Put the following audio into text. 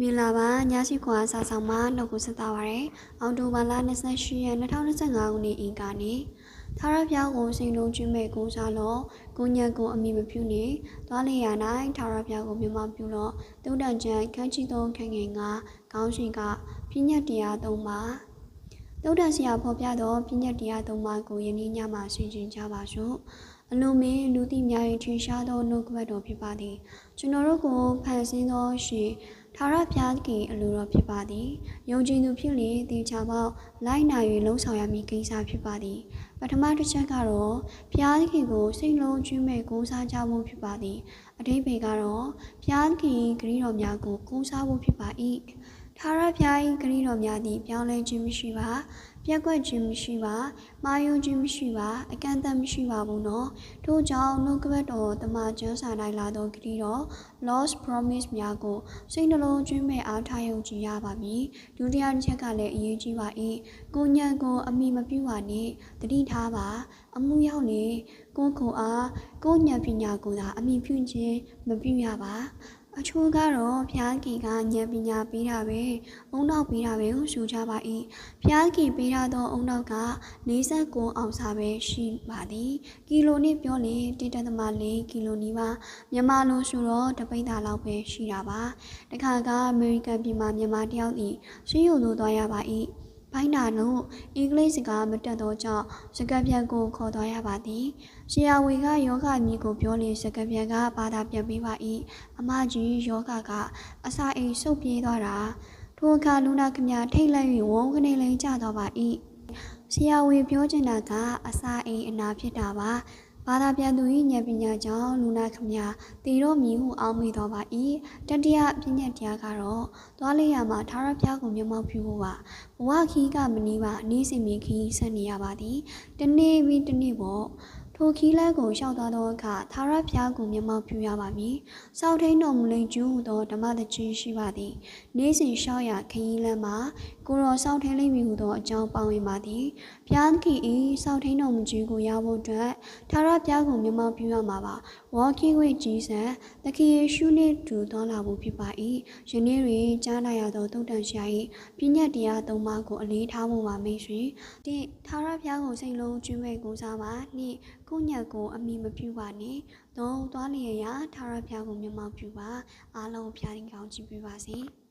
မင်္ဂလာပါညစီခွာစာဆောင်မှာနှုတ်ကိုဆက်တာပါရယ်အော်တိုဘာလ28ရက်2025ခုနှစ်အင်္ဂါနေ့သာရပြောင်းကိုစိန်လုံးကျွမဲ့ကိုစားလို့ကိုညံကိုအမိမပြုနေသွားလေရနိုင်သာရပြောင်းကိုမြမပြုလို့တုံတန်ချန်ခန်းချီသုံးခန့်ငယ်ငါခေါင်းရှိကပြညတ်တရားသုံးပါတုတ်တန်ဆရာဖော်ပြသောပြညတ်တရားသုံးပါကိုယနေ့ညမှာဆွေးနွေးကြပါစို့အလုံးမင်းလူသိများရင်ထင်ရှားသောနှုတ်ကပတ်တော်ဖြစ်ပါသည်ကျွန်တော်တို့ကိုဖန်ဆင်းသောရှင် ထာဝရဘုရားခင်အလိုတော်ဖြစ်ပါသည်ယုံကြည်သူဖြစ်လေတေချာပေါက်လိုက်နာ၍လုံဆောင်ရမည်ကိစ္စဖြစ်ပါသည်ပထမတစ်ချက်ကတော့ဘုရားခင်ကိုစိတ်လုံးကျွမ်းမဲ့ကိုးစားကြဖို့ဖြစ်ပါသည်အတိပ္ပယ်ကတော့ဘုရားခင်ဂရုတော်များကိုကိုးစားဖို့ဖြစ်ပါ၏ထာဝရဘုရား၏ဂရုတော်များသည်ပြောင်းလဲခြင်းမရှိပါ ပြက်ကွက်ခြင်းမရှိပါမာယုံခြင်းမရှိပါအကန့်အသတ်မရှိပါဘူးနော်ထို့ကြောင့်နှုတ်ကပတ်တော်တမန်ကျမ်းစာတိုင်းလာသောဂရုတော် lost promise များကိုစိတ်နှလုံးကျွမ်းမဲ့အားထားယုံကြည်ရပါမည်ဒုတိယတစ်ချက်ကလည်းအရေးကြီးပါ၏ကိုညံကိုအမိမပြုပါနဲ့တတိထားပါအမှုရောက်လေကိုကိုအားကိုညံပညာကိုသာအမိပြုခြင်းမပြုရပါ အချို့ကတော့ဖျားကီကဉာဏ်ပညာပေးတာပဲအုံနောက်ပေးတာပဲဟုဆိုကြပါ၏ဖျားကီပေးရသောအုံနောက်က49အောင်စာပဲရှိပါသည်ကီလိုနဲ့ပြောရင်1.4ကီလိုနီးပါးမြန်မာလိုဆိုတော့တပိတ်တာလောက်ပဲရှိတာပါတခါကအမေရိကန်ပြည်မှာမြန်မာတယောက်ဤရှင်းရုံလို့သွားရပါ၏ ဘိုင်းနာတို့အင်္ဂလိပ်စကားမတတ်သောကြောင့်စကားပြန်ကိုခေါ်သွားရပါသည်။ရှီယာဝေကယောဂအမည်ကိုပြောလေစကားပြန်ကဘာသာပြန်ပေးပါ၏။အမကြီးယောဂကအစာအိမ်ဆုပ်ပြေးသွားတာထိုအခါလူနာခမထိတ်လိုက်၍ဝုန်းကနေလိန်ကျသွားပါ၏။ဆရာဝေပြောချင်တာကအစာအိမ်အနာဖြစ်တာပါ။ ဘာသာပြန်သူ၏ဉာဏ်ပညာကြောင့်လူနာခမညာတည်တော့မြည်ဟုအောင်းမိတော်ပါ၏တတိယပြည့်ညက်တရားကတော့သွားလေးရမှာထာဝရဘုရားကိုမျက်မှောက်ပြုဖို့ပါဘဝခီးကမနီးပါအနည်းစင်မီခီးဆက်နေရပါသည်တနေ့ပြီးတနေ့ပေါ့ ထိုခီးလန်းကိုလျှောက်သွားသောအခါသာရဖျားကိုမျက်မှောက်ပြုရပါမည်။စောက်ထိန်တော်မူလိန်ကျူးသောဓမ္မတခြင်းရှိပါသည်။နေ့စဉ်လျှောက်ရခရီးလန်းမှာကိုရောစောက်ထိန်လိမ့်မည်ဟုသောအကြောင်းပေါဝင်ပါသည်။ဖျားသခင်ဤစောက်ထိန်တော်မူခြင်းကိုရဖို့အတွက်သာရဖျားကိုမျက်မှောက်ပြုရမှာပါ။ Walking with Jesus သခင်ယေရှုနှင့်တူတော်လာဖို့ဖြစ်ပါ၏။ယနေ့တွင်ကြားနာရသောသုတ္တန်ရှာ၏ပြည့်ညတ်တရားသုံးပါးကိုအလေးထားဖို့ပါမိတ်ဆွေ။ဒီသာရဖျားကိုစိတ်လုံးကျွမ်းမဲ့ကိုစားပါနှင့်ကိုညက်ကိုအမိမပြုပါနဲ့။သုံးသွားလျက်ရာထာဝရဘုရားကိုမျက်မှောက်ပြုပါ။အားလုံးဖျားရင်ကောင်းချီးပေးပါစေ။